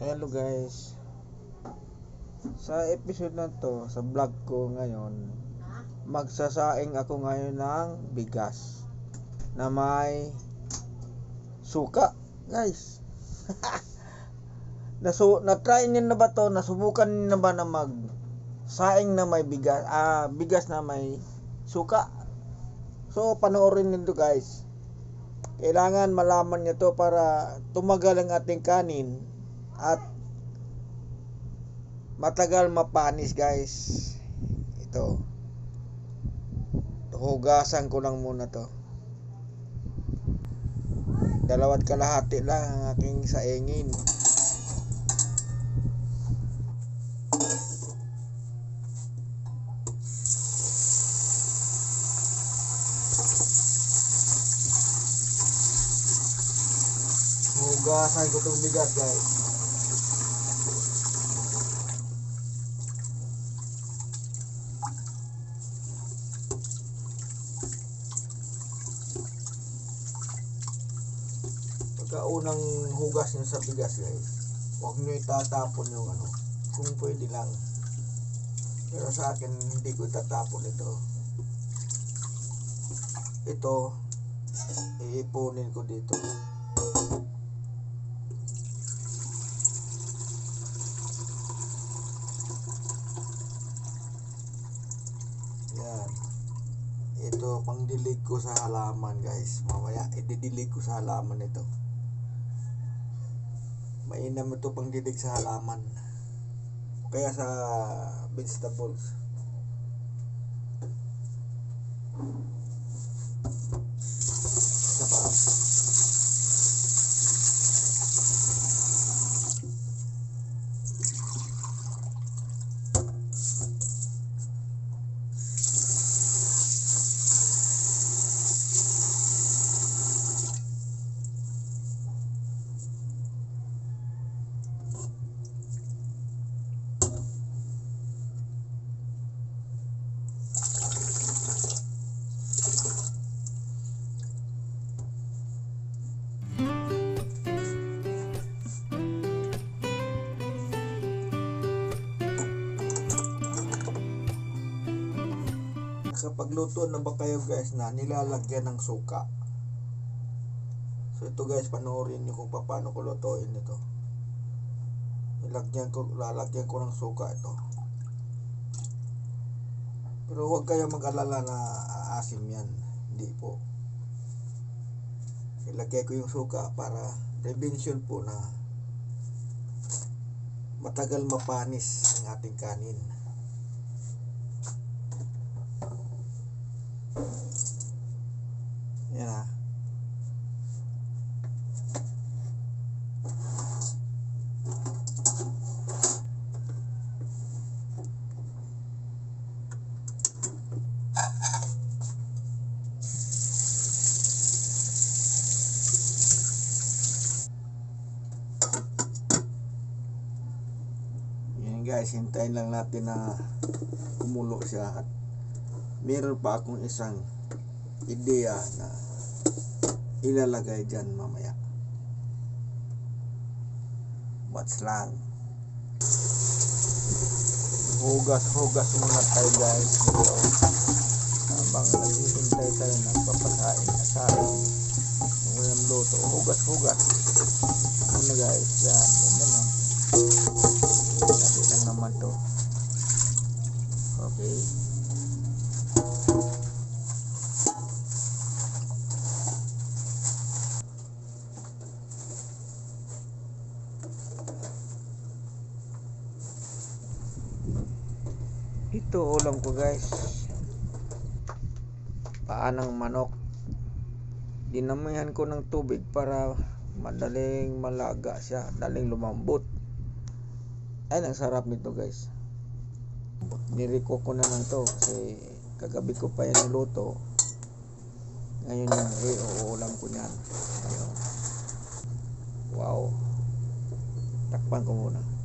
Hello guys. Sa episode na to, sa vlog ko ngayon, magsasaing ako ngayon ng bigas na may suka, guys. Nasu na-try niyo na ba to? Nasubukan niyo na ba na mag saing na may bigas, ah, bigas na may suka? So, panoorin niyo to, guys. Kailangan malaman niyo to para tumagal ang ating kanin at matagal mapanis guys. Ito. Hugasan ko lang muna to. Dalawat kalahati lang ang aking saingin hugasan ko tong bigas guys unang hugas nyo sa bigas guys. Huwag nyo itatapon yung ano. Kung pwede lang. Pero sa akin hindi ko itatapon ito. Ito iipunin ko dito. Pang dilig ko sa halaman guys. Mamaya ididilig ko sa halaman ito mainam ito pang dilig sa halaman. Kaya sa vegetables kapag luto na ba kayo guys na nilalagyan ng suka? So ito guys panoorin nyo kung paano ko lutuin ito. Nilagyan ko lalagyan ko ng suka ito. Pero huwag kayo mag-alala na aasim yan. Hindi po. Ilagay ko yung suka para prevention po na matagal mapanis ang ating kanin Yan ah. Yan guys, hintayin lang natin na kumulo siya at meron pa akong isang ideya na ilalagay dyan mamaya. What's lang? Hugas-hugas muna tayo guys. Dito. Habang naghihintay tayo nagpapasain na sain. Walang luto. Hugas-hugas. Muna guys. Yan. Yan na. Naman to. Okay. Ito ulam ko guys. Paanang manok. Dinamihan ko ng tubig para madaling malaga siya, daling lumambot. Ay, ang sarap nito guys. Niriko ko na lang to kasi kagabi ko pa yan niluto. Ngayon yung eh, uulam ko. Ayun. Wow. Takpan ko muna.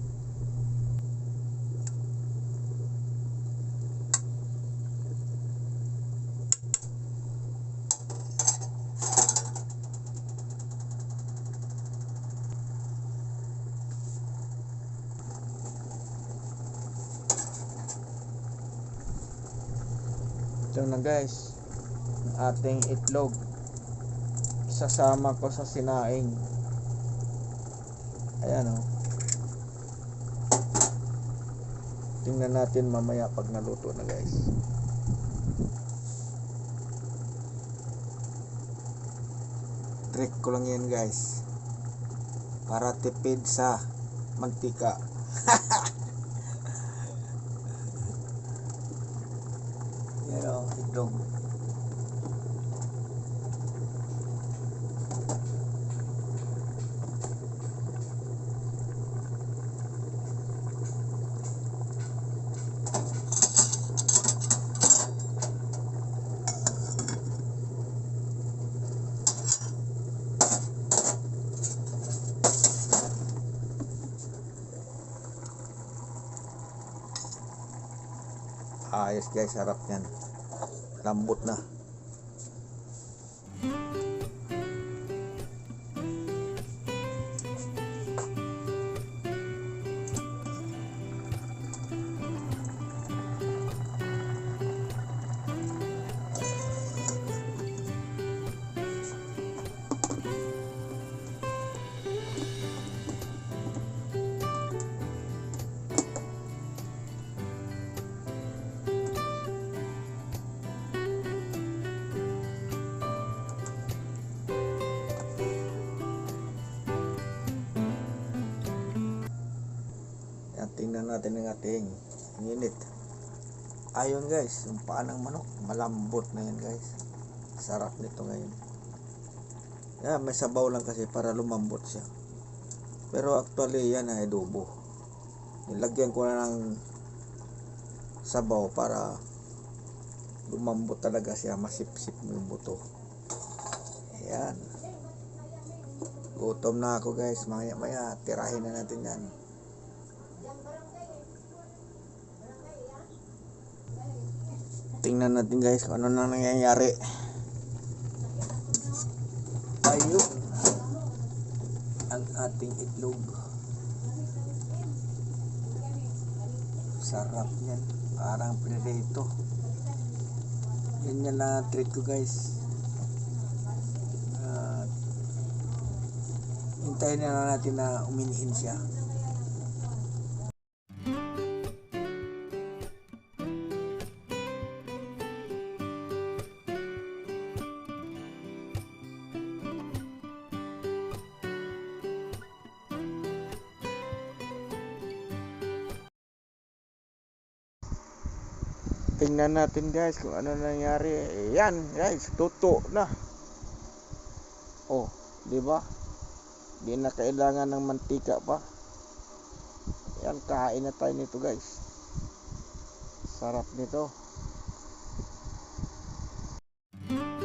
Ito na guys, ating itlog. Sasama ko sa sinaing. Ayan oh. Tingnan natin mamaya pag naluto na guys. Trick ko lang yan guys. Para tipid sa mantika. Yan o, itlog. Ayos guys, sarap yan. Lambot na. Natin ang ating init. Ayun guys, yung paa ng manok, malambot na yan guys. Sarap nito ngayon. Yan, may sabaw lang kasi para lumambot siya. Pero actually yan ay adobo. Nilagyan ko na ng sabaw para lumambot talaga siya, masipsip mo yung buto. Ayan. Gutom na ako guys, maya maya, tirahin na natin yan. Tingnan natin guys kung ano na nangyayari. Ayun. Ang ating itlog. Sarap yan. Parang pinirito. Yan yan lang ang treat ko guys. At hintayin na natin na uminiin siya. Tingnan natin guys kung ano nangyari. Ayan guys, tuto na. Oh, di ba? Di na kailangan ng mantika pa. Ayan, kahain na tayo nito guys. Sarap nito. Thank you.